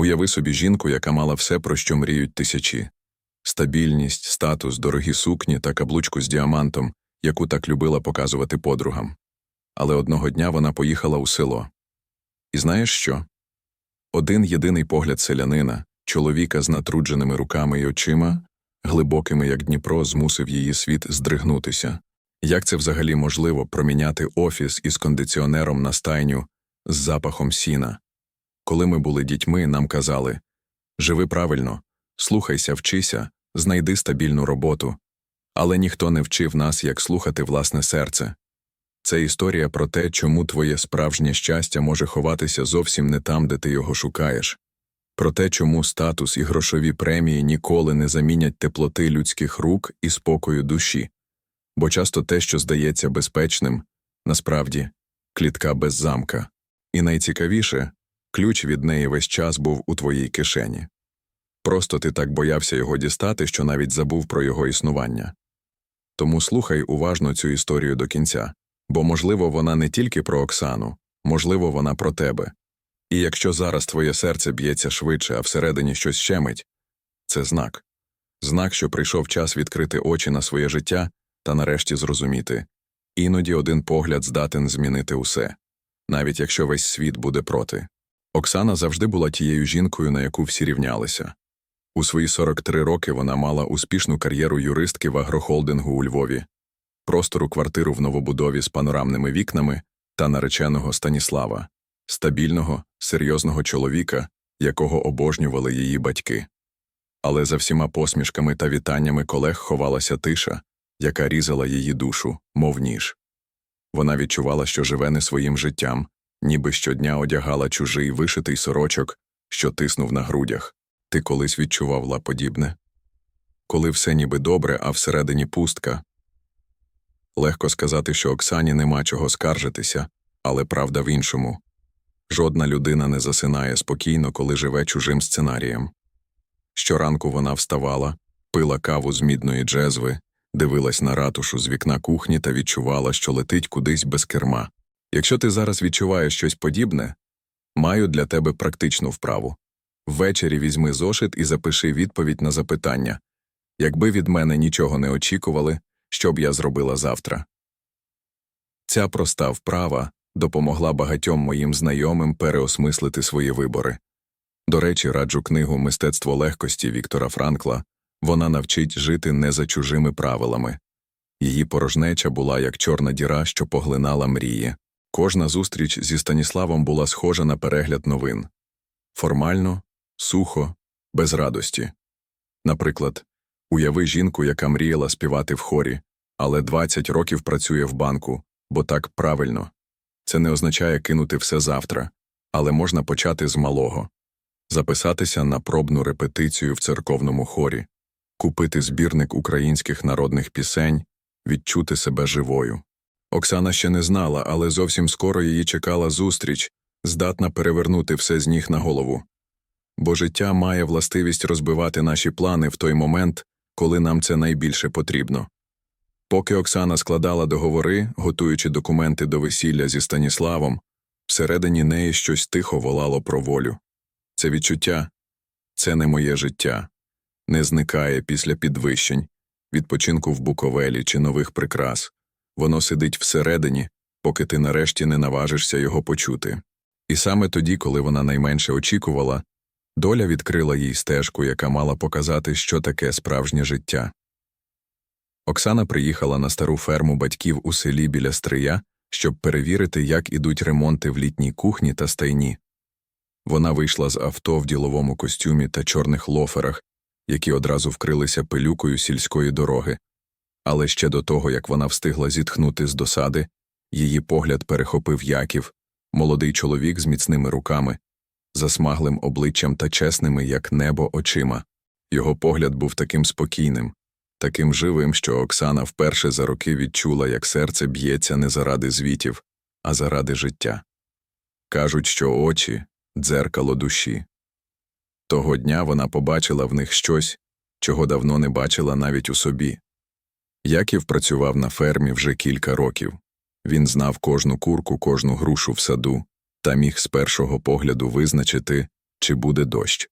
Уяви собі жінку, яка мала все, про що мріють тисячі стабільність, статус, дорогі сукні та каблучку з діамантом, яку так любила показувати подругам. Але одного дня вона поїхала у село. І знаєш що? Один єдиний погляд селянина, чоловіка з натрудженими руками й очима, глибокими, як Дніпро, змусив її світ здригнутися. Як це взагалі можливо проміняти офіс із кондиціонером на стайню з запахом сіна? Коли ми були дітьми, нам казали живи правильно, слухайся, вчися, знайди стабільну роботу. Але ніхто не вчив нас, як слухати власне серце. Це історія про те, чому твоє справжнє щастя може ховатися зовсім не там, де ти його шукаєш, про те, чому статус і грошові премії ніколи не замінять теплоти людських рук і спокою душі, бо часто те, що здається безпечним, насправді клітка без замка. І найцікавіше ключ від неї весь час був у твоїй кишені. Просто ти так боявся його дістати, що навіть забув про його існування. Тому слухай уважно цю історію до кінця, бо, можливо, вона не тільки про Оксану, можливо, вона про тебе. І якщо зараз твоє серце б'ється швидше, а всередині щось щемить, це знак. Знак, що прийшов час відкрити очі на своє життя та нарешті зрозуміти іноді один погляд здатен змінити усе, навіть якщо весь світ буде проти. Оксана завжди була тією жінкою, на яку всі рівнялися. У свої 43 роки вона мала успішну кар'єру юристки в агрохолдингу у Львові, простору квартиру в новобудові з панорамними вікнами та нареченого Станіслава, стабільного, серйозного чоловіка, якого обожнювали її батьки. Але за всіма посмішками та вітаннями колег ховалася тиша, яка різала її душу, мов ніж. Вона відчувала, що живе не своїм життям, ніби щодня одягала чужий вишитий сорочок, що тиснув на грудях. Ти колись відчувала подібне? Коли все ніби добре, а всередині пустка. Легко сказати, що Оксані нема чого скаржитися, але правда в іншому. Жодна людина не засинає спокійно, коли живе чужим сценарієм. Щоранку вона вставала, пила каву з мідної джезви, дивилась на ратушу з вікна кухні та відчувала, що летить кудись без керма. Якщо ти зараз відчуваєш щось подібне, маю для тебе практичну вправу. Ввечері візьми зошит і запиши відповідь на запитання якби від мене нічого не очікували, що б я зробила завтра. Ця проста вправа допомогла багатьом моїм знайомим переосмислити свої вибори. До речі, раджу книгу Мистецтво легкості Віктора Франкла вона навчить жити не за чужими правилами. Її порожнеча була як чорна діра, що поглинала мрії. Кожна зустріч зі Станіславом була схожа на перегляд новин формально, сухо, без радості. Наприклад, уяви жінку, яка мріяла співати в хорі, але 20 років працює в банку, бо так правильно. Це не означає кинути все завтра, але можна почати з малого записатися на пробну репетицію в церковному хорі, купити збірник українських народних пісень, відчути себе живою. Оксана ще не знала, але зовсім скоро її чекала зустріч, здатна перевернути все з ніг на голову. Бо життя має властивість розбивати наші плани в той момент, коли нам це найбільше потрібно. Поки Оксана складала договори, готуючи документи до весілля зі Станіславом, всередині неї щось тихо волало про волю. Це відчуття це не моє життя, не зникає після підвищень, відпочинку в Буковелі чи нових прикрас. Воно сидить всередині, поки ти нарешті не наважишся його почути. І саме тоді, коли вона найменше очікувала, доля відкрила їй стежку, яка мала показати, що таке справжнє життя. Оксана приїхала на стару ферму батьків у селі біля Стрия, щоб перевірити, як ідуть ремонти в літній кухні та стайні. Вона вийшла з авто в діловому костюмі та чорних лоферах, які одразу вкрилися пилюкою сільської дороги. Але ще до того, як вона встигла зітхнути з досади, її погляд перехопив Яків, молодий чоловік з міцними руками, засмаглим обличчям та чесними, як небо, очима. Його погляд був таким спокійним, таким живим, що Оксана вперше за роки відчула, як серце б'ється не заради звітів, а заради життя. Кажуть, що очі дзеркало душі. Того дня вона побачила в них щось, чого давно не бачила навіть у собі. Яків працював на фермі вже кілька років. Він знав кожну курку, кожну грушу в саду та міг з першого погляду визначити, чи буде дощ.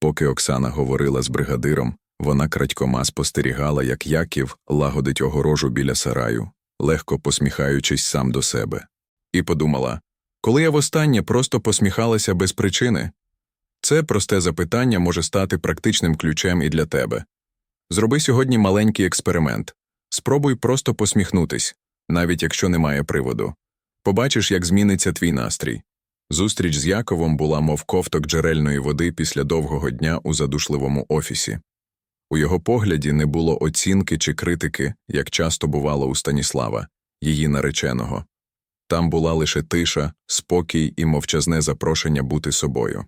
Поки Оксана говорила з бригадиром, вона крадькома спостерігала, як Яків лагодить огорожу біля сараю, легко посміхаючись сам до себе. І подумала, коли я востаннє просто посміхалася без причини, це просте запитання може стати практичним ключем і для тебе. Зроби сьогодні маленький експеримент. Спробуй просто посміхнутись, навіть якщо немає приводу. Побачиш, як зміниться твій настрій. Зустріч з Яковом була мов ковток джерельної води після довгого дня у задушливому офісі. У його погляді не було оцінки чи критики, як часто бувало у Станіслава, її нареченого. Там була лише тиша, спокій і мовчазне запрошення бути собою.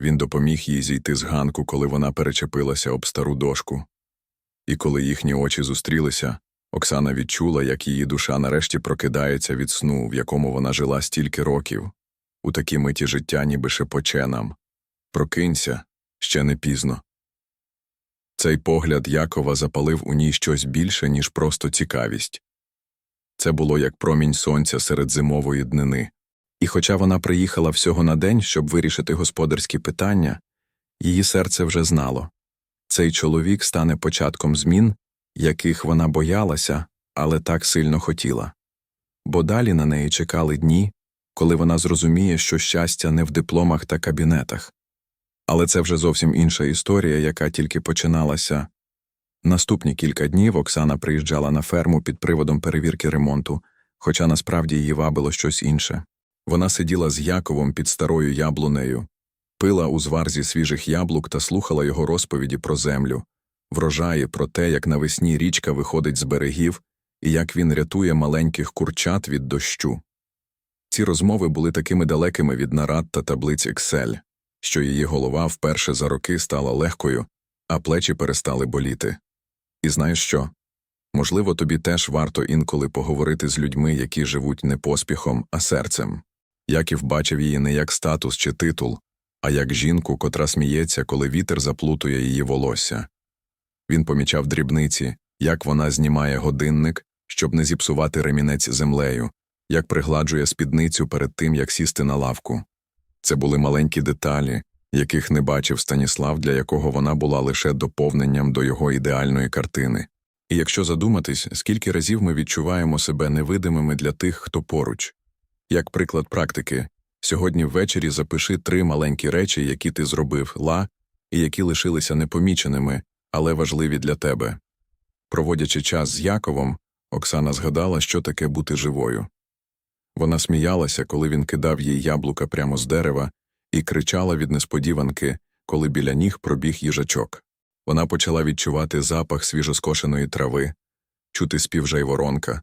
Він допоміг їй зійти з ганку, коли вона перечепилася об стару дошку. І коли їхні очі зустрілися, Оксана відчула, як її душа нарешті прокидається від сну, в якому вона жила стільки років. У такій миті життя ніби шепоче нам. Прокинься, ще не пізно. Цей погляд Якова запалив у ній щось більше, ніж просто цікавість. Це було як промінь сонця серед зимової днини. І хоча вона приїхала всього на день, щоб вирішити господарські питання, її серце вже знало цей чоловік стане початком змін, яких вона боялася, але так сильно хотіла. Бо далі на неї чекали дні, коли вона зрозуміє, що щастя не в дипломах та кабінетах. Але це вже зовсім інша історія, яка тільки починалася. Наступні кілька днів Оксана приїжджала на ферму під приводом перевірки ремонту, хоча насправді її вабило щось інше. Вона сиділа з Яковом під старою яблунею, пила у зварзі свіжих яблук та слухала його розповіді про землю, врожаї про те, як навесні річка виходить з берегів і як він рятує маленьких курчат від дощу. Ці розмови були такими далекими від нарад та таблиць Excel, що її голова вперше за роки стала легкою, а плечі перестали боліти. І знаєш що? Можливо, тобі теж варто інколи поговорити з людьми, які живуть не поспіхом, а серцем. Яків бачив її не як статус чи титул, а як жінку, котра сміється, коли вітер заплутує її волосся. Він помічав дрібниці, як вона знімає годинник, щоб не зіпсувати ремінець землею, як пригладжує спідницю перед тим, як сісти на лавку. Це були маленькі деталі, яких не бачив Станіслав, для якого вона була лише доповненням до його ідеальної картини. І якщо задуматись, скільки разів ми відчуваємо себе невидимими для тих, хто поруч. Як приклад практики, сьогодні ввечері запиши три маленькі речі, які ти зробив ла, і які лишилися непоміченими, але важливі для тебе. Проводячи час з Яковом, Оксана згадала, що таке бути живою. Вона сміялася, коли він кидав їй яблука прямо з дерева, і кричала від несподіванки, коли біля ніг пробіг їжачок. Вона почала відчувати запах свіжоскошеної трави, чути спів жайворонка,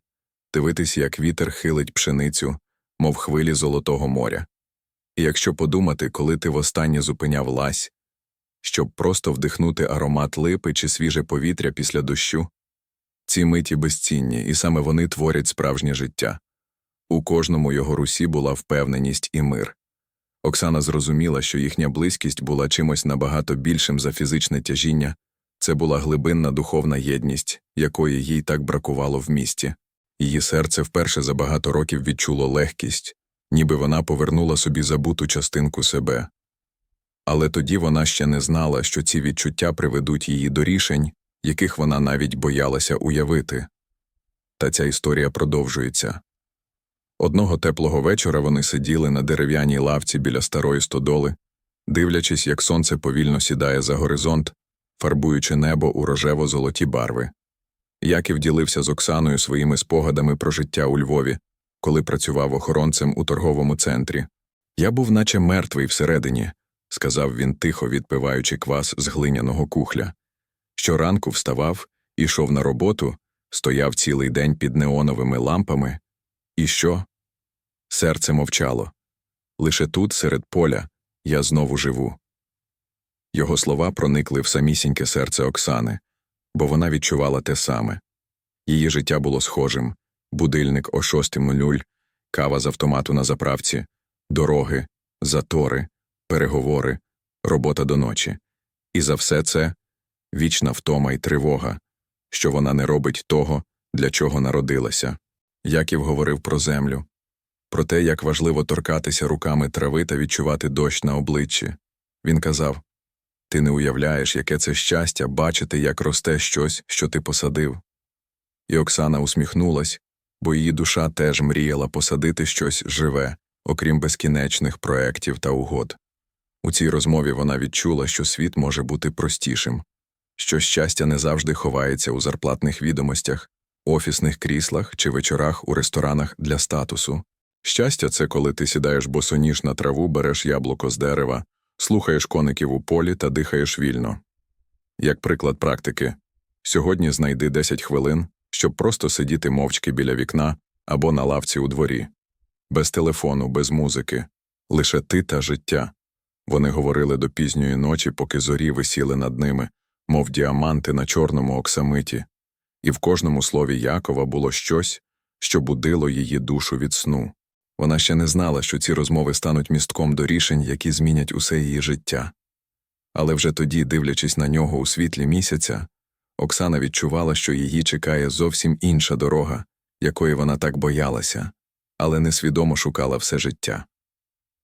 дивитись, як вітер хилить пшеницю, мов хвилі золотого моря. І якщо подумати, коли ти востаннє зупиняв лась, щоб просто вдихнути аромат липи чи свіже повітря після дощу, ці миті безцінні, і саме вони творять справжнє життя. У кожному його русі була впевненість і мир. Оксана зрозуміла, що їхня близькість була чимось набагато більшим за фізичне тяжіння, це була глибинна духовна єдність, якої їй так бракувало в місті. Її серце вперше за багато років відчуло легкість, ніби вона повернула собі забуту частинку себе. Але тоді вона ще не знала, що ці відчуття приведуть її до рішень, яких вона навіть боялася уявити. Та ця історія продовжується. Одного теплого вечора вони сиділи на дерев'яній лавці біля старої стодоли, дивлячись, як сонце повільно сідає за горизонт, фарбуючи небо у рожево золоті барви. Яків ділився з Оксаною своїми спогадами про життя у Львові, коли працював охоронцем у торговому центрі. Я був наче мертвий всередині, сказав він, тихо відпиваючи квас з глиняного кухля. Щоранку вставав, ішов на роботу, стояв цілий день під неоновими лампами. І що? Серце мовчало. Лише тут, серед поля, я знову живу. Його слова проникли в самісіньке серце Оксани, бо вона відчувала те саме. Її життя було схожим будильник о 6.00, кава з автомату на заправці, дороги, затори, переговори, робота до ночі. І за все це вічна втома й тривога, що вона не робить того, для чого народилася. Яків говорив про землю, про те, як важливо торкатися руками трави та відчувати дощ на обличчі, Він казав Ти не уявляєш, яке це щастя бачити, як росте щось, що ти посадив. І Оксана усміхнулась, бо її душа теж мріяла посадити щось живе, окрім безкінечних проєктів та угод. У цій розмові вона відчула, що світ може бути простішим, що щастя не завжди ховається у зарплатних відомостях, офісних кріслах чи вечорах у ресторанах для статусу. Щастя це коли ти сідаєш босоніж на траву, береш яблуко з дерева, слухаєш коників у полі та дихаєш вільно. Як приклад практики, сьогодні знайди 10 хвилин, щоб просто сидіти мовчки біля вікна або на лавці у дворі. Без телефону, без музики, лише ти та життя. Вони говорили до пізньої ночі, поки зорі висіли над ними, мов діаманти на чорному оксамиті, і в кожному слові Якова було щось, що будило її душу від сну. Вона ще не знала, що ці розмови стануть містком до рішень, які змінять усе її життя. Але вже тоді, дивлячись на нього у світлі місяця, Оксана відчувала, що її чекає зовсім інша дорога, якої вона так боялася, але несвідомо шукала все життя.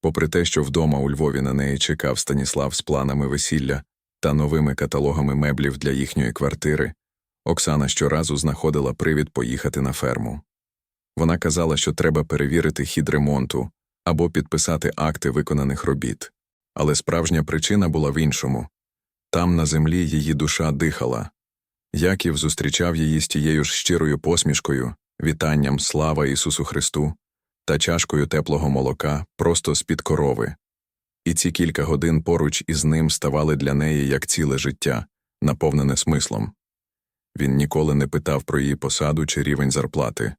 Попри те, що вдома у Львові на неї чекав Станіслав з планами весілля та новими каталогами меблів для їхньої квартири, Оксана щоразу знаходила привід поїхати на ферму. Вона казала, що треба перевірити хід ремонту або підписати акти виконаних робіт. Але справжня причина була в іншому там на землі її душа дихала. Яків зустрічав її з тією ж щирою посмішкою, вітанням слава Ісусу Христу та чашкою теплого молока просто з-під корови. І ці кілька годин поруч із ним ставали для неї як ціле життя, наповнене смислом. Він ніколи не питав про її посаду чи рівень зарплати.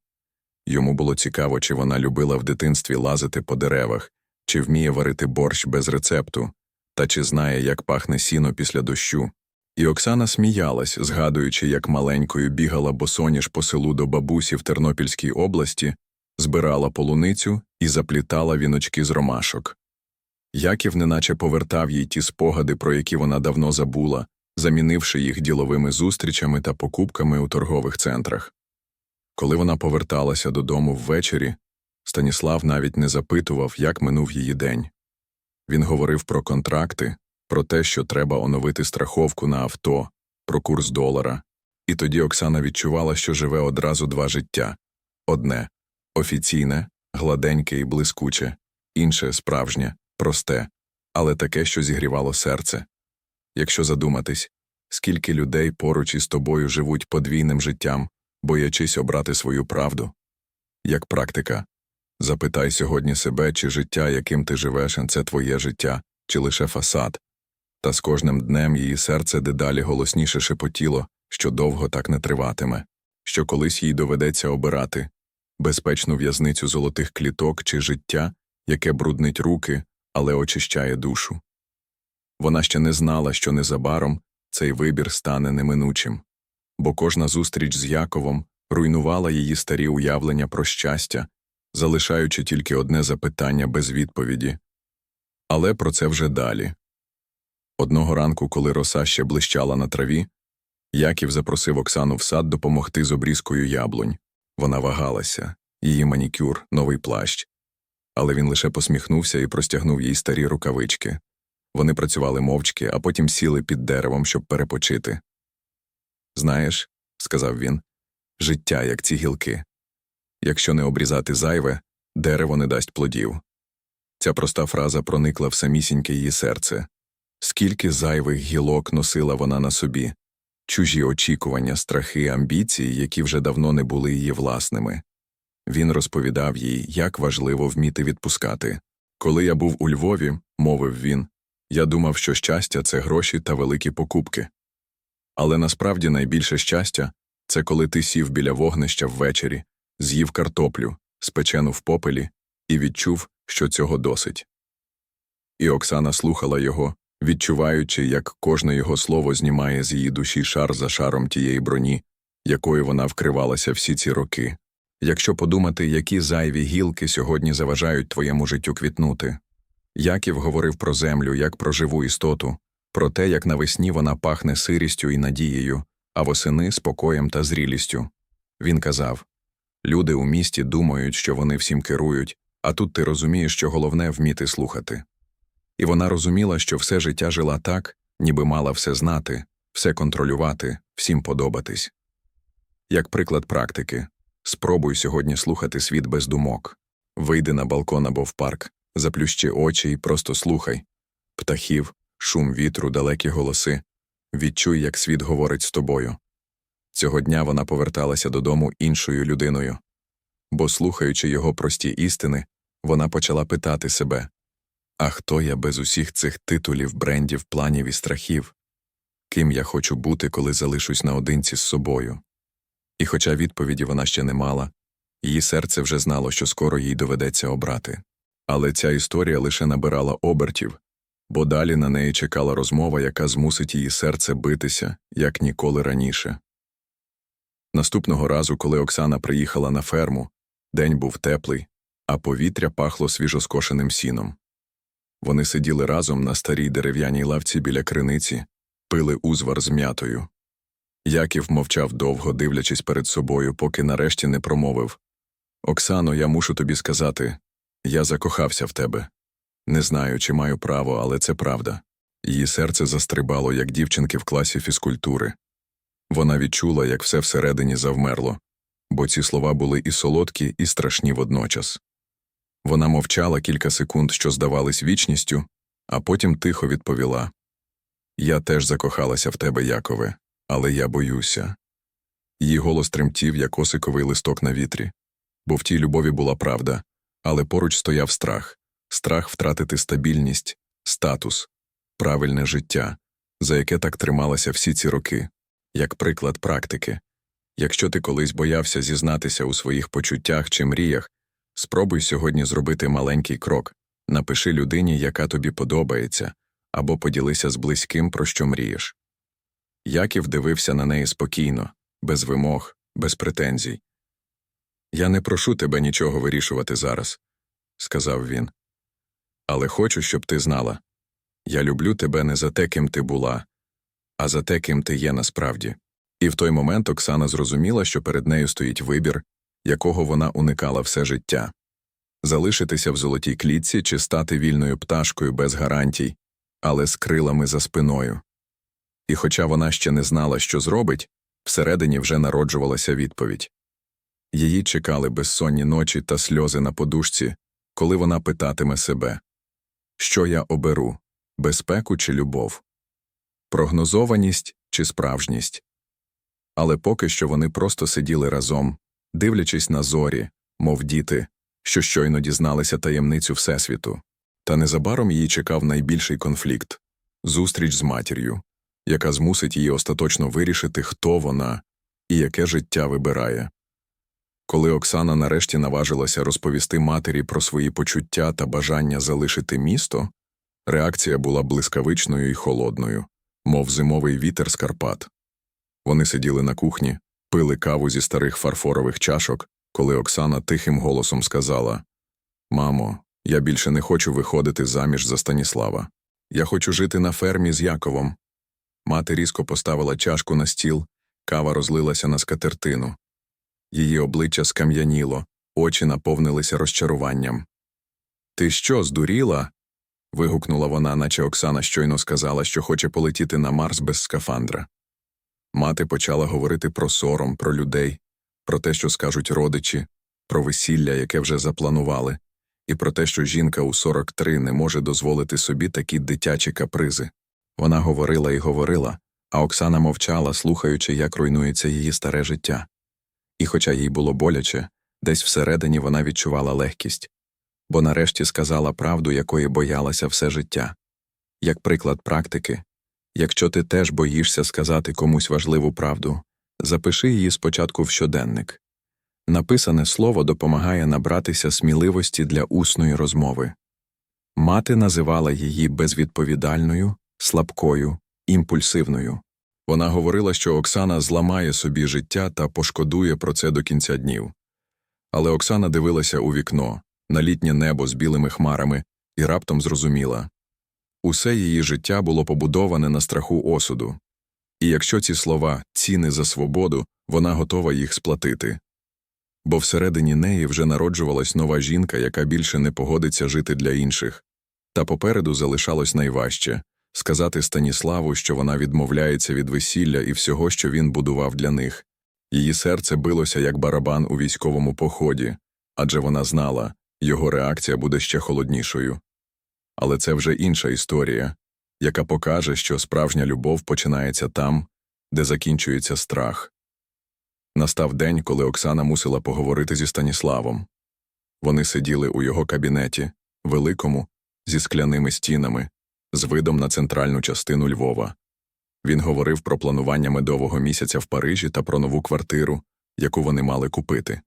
Йому було цікаво, чи вона любила в дитинстві лазити по деревах, чи вміє варити борщ без рецепту, та чи знає, як пахне сіно після дощу. І Оксана сміялась, згадуючи, як маленькою бігала босоніж по селу до бабусі в Тернопільській області, збирала полуницю і заплітала віночки з ромашок. Яків неначе повертав їй ті спогади, про які вона давно забула, замінивши їх діловими зустрічами та покупками у торгових центрах. Коли вона поверталася додому ввечері, Станіслав навіть не запитував, як минув її день. Він говорив про контракти, про те, що треба оновити страховку на авто, про курс долара, і тоді Оксана відчувала, що живе одразу два життя. Одне офіційне, гладеньке і блискуче, інше справжнє, просте, але таке, що зігрівало серце. Якщо задуматись, скільки людей поруч із тобою живуть подвійним життям, боячись обрати свою правду. Як практика, запитай сьогодні себе, чи життя, яким ти живеш, це твоє життя, чи лише фасад, та з кожним днем її серце дедалі голосніше шепотіло, що довго так не триватиме, що колись їй доведеться обирати безпечну в'язницю золотих кліток чи життя, яке бруднить руки, але очищає душу. Вона ще не знала, що незабаром цей вибір стане неминучим бо кожна зустріч з Яковом руйнувала її старі уявлення про щастя, залишаючи тільки одне запитання без відповіді. Але про це вже далі. Одного ранку, коли роса ще блищала на траві, Яків запросив Оксану в сад допомогти з обрізкою яблунь. Вона вагалася, її манікюр, новий плащ. Але він лише посміхнувся і простягнув їй старі рукавички. Вони працювали мовчки, а потім сіли під деревом, щоб перепочити. Знаєш, сказав він, життя, як ці гілки. Якщо не обрізати зайве, дерево не дасть плодів. Ця проста фраза проникла в самісіньке її серце. Скільки зайвих гілок носила вона на собі, чужі очікування, страхи, амбіції, які вже давно не були її власними. Він розповідав їй, як важливо вміти відпускати. Коли я був у Львові, мовив він, я думав, що щастя це гроші та великі покупки. Але насправді найбільше щастя це коли ти сів біля вогнища ввечері, з'їв картоплю, спечену в попелі, і відчув, що цього досить. І Оксана слухала його, відчуваючи, як кожне його слово знімає з її душі шар за шаром тієї броні, якою вона вкривалася всі ці роки. Якщо подумати, які зайві гілки сьогодні заважають твоєму життю квітнути. Яків говорив про землю як про живу істоту, про те, як навесні вона пахне сирістю і надією, а восени спокоєм та зрілістю. Він казав Люди у місті думають, що вони всім керують, а тут ти розумієш, що головне вміти слухати. І вона розуміла, що все життя жила так, ніби мала все знати, все контролювати, всім подобатись. Як приклад практики, спробуй сьогодні слухати світ без думок. Вийди на балкон або в парк, заплющи очі і просто слухай птахів, шум вітру, далекі голоси. Відчуй, як світ говорить з тобою. Цього дня вона поверталася додому іншою людиною. Бо, слухаючи його прості істини, вона почала питати себе А хто я без усіх цих титулів, брендів, планів і страхів? Ким я хочу бути, коли залишусь наодинці з собою? І хоча відповіді вона ще не мала, її серце вже знало, що скоро їй доведеться обрати. Але ця історія лише набирала обертів, бо далі на неї чекала розмова, яка змусить її серце битися, як ніколи раніше. Наступного разу, коли Оксана приїхала на ферму, день був теплий, а повітря пахло свіжоскошеним сіном. Вони сиділи разом на старій дерев'яній лавці біля криниці, пили узвар з м'ятою. Яків мовчав довго, дивлячись перед собою, поки нарешті не промовив Оксано, я мушу тобі сказати я закохався в тебе. Не знаю, чи маю право, але це правда. Її серце застрибало, як дівчинки в класі фізкультури. Вона відчула, як все всередині завмерло, бо ці слова були і солодкі, і страшні водночас. Вона мовчала кілька секунд, що здавались вічністю, а потім тихо відповіла Я теж закохалася в тебе, Якове, але я боюся. Її голос тремтів, як осиковий листок на вітрі, бо в тій любові була правда, але поруч стояв страх страх втратити стабільність, статус, правильне життя, за яке так трималася всі ці роки, як приклад практики. Якщо ти колись боявся зізнатися у своїх почуттях чи мріях, спробуй сьогодні зробити маленький крок, напиши людині, яка тобі подобається, або поділися з близьким, про що мрієш. Яків дивився на неї спокійно, без вимог, без претензій. Я не прошу тебе нічого вирішувати зараз, сказав він. Але хочу, щоб ти знала я люблю тебе не за те, ким ти була, а за те, ким ти є насправді. І в той момент Оксана зрозуміла, що перед нею стоїть вибір, якого вона уникала все життя залишитися в золотій клітці чи стати вільною пташкою без гарантій, але з крилами за спиною. І хоча вона ще не знала, що зробить, всередині вже народжувалася відповідь. Її чекали безсонні ночі та сльози на подушці, коли вона питатиме себе що я оберу безпеку чи любов, прогнозованість чи справжність. Але поки що вони просто сиділи разом, дивлячись на зорі, мов діти, що щойно дізналися таємницю Всесвіту. Та незабаром її чекав найбільший конфлікт зустріч з матір'ю, яка змусить її остаточно вирішити, хто вона і яке життя вибирає. Коли Оксана нарешті наважилася розповісти матері про свої почуття та бажання залишити місто, реакція була блискавичною і холодною, мов зимовий вітер з Карпат. Вони сиділи на кухні, пили каву зі старих фарфорових чашок, коли Оксана тихим голосом сказала Мамо, я більше не хочу виходити заміж за Станіслава. Я хочу жити на фермі з Яковом. Мати різко поставила чашку на стіл, кава розлилася на скатертину. Її обличчя скам'яніло, очі наповнилися розчаруванням. Ти що, здуріла? вигукнула вона, наче Оксана щойно сказала, що хоче полетіти на Марс без скафандра. Мати почала говорити про сором, про людей, про те, що скажуть родичі, про весілля, яке вже запланували, і про те, що жінка у 43 не може дозволити собі такі дитячі капризи. Вона говорила і говорила, а Оксана мовчала, слухаючи, як руйнується її старе життя. І, хоча їй було боляче, десь всередині вона відчувала легкість, бо нарешті сказала правду, якої боялася все життя. Як приклад практики, якщо ти теж боїшся сказати комусь важливу правду, запиши її спочатку в щоденник. Написане слово допомагає набратися сміливості для усної розмови. Мати називала її безвідповідальною, слабкою, імпульсивною. Вона говорила, що Оксана зламає собі життя та пошкодує про це до кінця днів. Але Оксана дивилася у вікно, на літнє небо з білими хмарами, і раптом зрозуміла усе її життя було побудоване на страху осуду, і якщо ці слова ціни за свободу, вона готова їх сплатити. Бо всередині неї вже народжувалась нова жінка, яка більше не погодиться жити для інших, Та попереду залишалось найважче сказати Станіславу, що вона відмовляється від весілля і всього, що він будував для них. Її серце билося, як барабан у військовому поході, адже вона знала, його реакція буде ще холоднішою. Але це вже інша історія, яка покаже, що справжня любов починається там, де закінчується страх. Настав день, коли Оксана мусила поговорити зі Станіславом. Вони сиділи у його кабінеті, великому, зі скляними стінами, з видом на центральну частину Львова. Він говорив про планування медового місяця в Парижі та про нову квартиру, яку вони мали купити.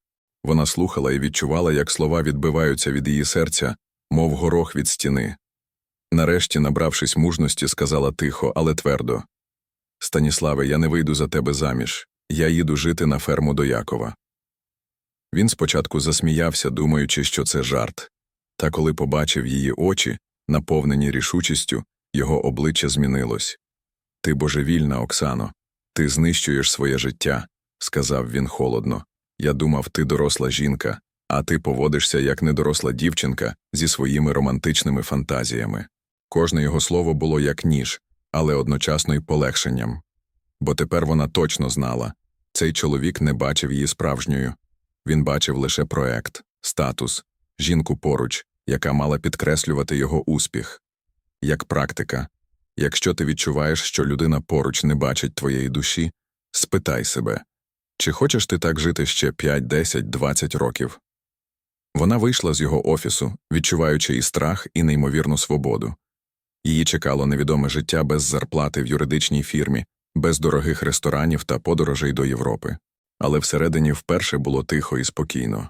Вона слухала і відчувала, як слова відбиваються від її серця, мов горох від стіни. Нарешті, набравшись мужності, сказала тихо, але твердо Станіславе, я не вийду за тебе заміж, я їду жити на ферму до Якова. Він спочатку засміявся, думаючи, що це жарт. Та коли побачив її очі, наповнені рішучістю, його обличчя змінилось. Ти божевільна, Оксано, ти знищуєш своє життя, сказав він холодно. Я думав, ти доросла жінка, а ти поводишся як недоросла дівчинка зі своїми романтичними фантазіями. Кожне його слово було як ніж, але одночасно й полегшенням. Бо тепер вона точно знала цей чоловік не бачив її справжньою. Він бачив лише проект, статус, жінку поруч, яка мала підкреслювати його успіх. Як практика, якщо ти відчуваєш, що людина поруч не бачить твоєї душі, спитай себе, чи хочеш ти так жити ще 5, 10, 20 років? Вона вийшла з його офісу, відчуваючи і страх, і неймовірну свободу. Її чекало невідоме життя без зарплати в юридичній фірмі, без дорогих ресторанів та подорожей до Європи. Але всередині вперше було тихо і спокійно.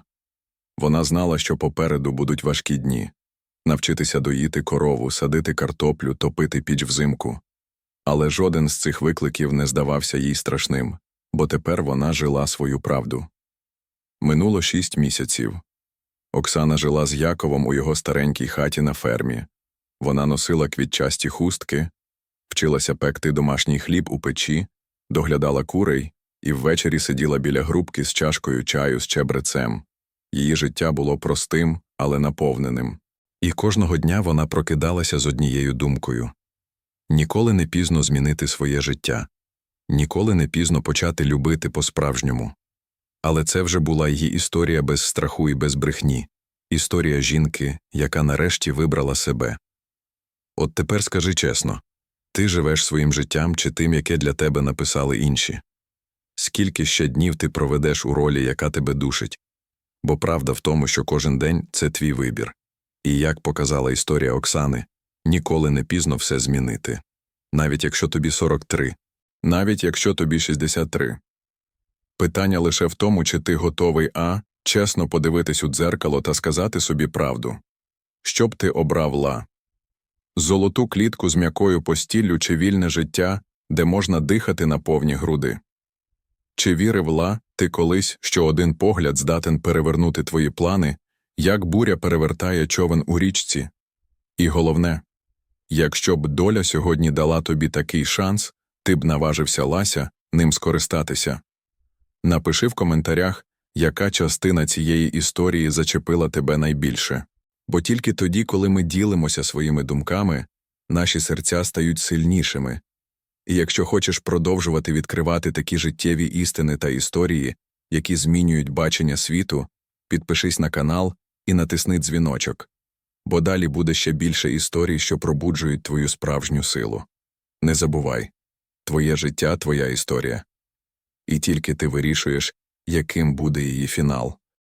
Вона знала, що попереду будуть важкі дні навчитися доїти корову, садити картоплю, топити піч взимку. Але жоден з цих викликів не здавався їй страшним, бо тепер вона жила свою правду. Минуло шість місяців. Оксана жила з Яковом у його старенькій хаті на фермі. Вона носила квітчасті хустки, вчилася пекти домашній хліб у печі, доглядала курей і ввечері сиділа біля грубки з чашкою чаю з чебрецем. Її життя було простим, але наповненим. І кожного дня вона прокидалася з однією думкою ніколи не пізно змінити своє життя, ніколи не пізно почати любити по-справжньому. Але це вже була її історія без страху і без брехні, історія жінки, яка нарешті вибрала себе. От тепер скажи чесно ти живеш своїм життям чи тим, яке для тебе написали інші? Скільки ще днів ти проведеш у ролі, яка тебе душить? Бо правда в тому, що кожен день це твій вибір. І як показала історія Оксани, ніколи не пізно все змінити. Навіть якщо тобі 43, навіть якщо тобі 63. Питання лише в тому, чи ти готовий а. чесно подивитись у дзеркало та сказати собі правду. Що б ти обрав ла? Золоту клітку з м'якою постіллю чи вільне життя, де можна дихати на повні груди. Чи вірив ла ти колись, що один погляд здатен перевернути твої плани, як буря перевертає човен у річці? І головне, якщо б доля сьогодні дала тобі такий шанс, ти б наважився Лася ним скористатися. Напиши в коментарях, яка частина цієї історії зачепила тебе найбільше. Бо тільки тоді, коли ми ділимося своїми думками, наші серця стають сильнішими. І якщо хочеш продовжувати відкривати такі життєві істини та історії, які змінюють бачення світу, підпишись на канал і натисни дзвіночок, бо далі буде ще більше історій, що пробуджують твою справжню силу. Не забувай твоє життя, твоя історія. І тільки ти вирішуєш, яким буде її фінал.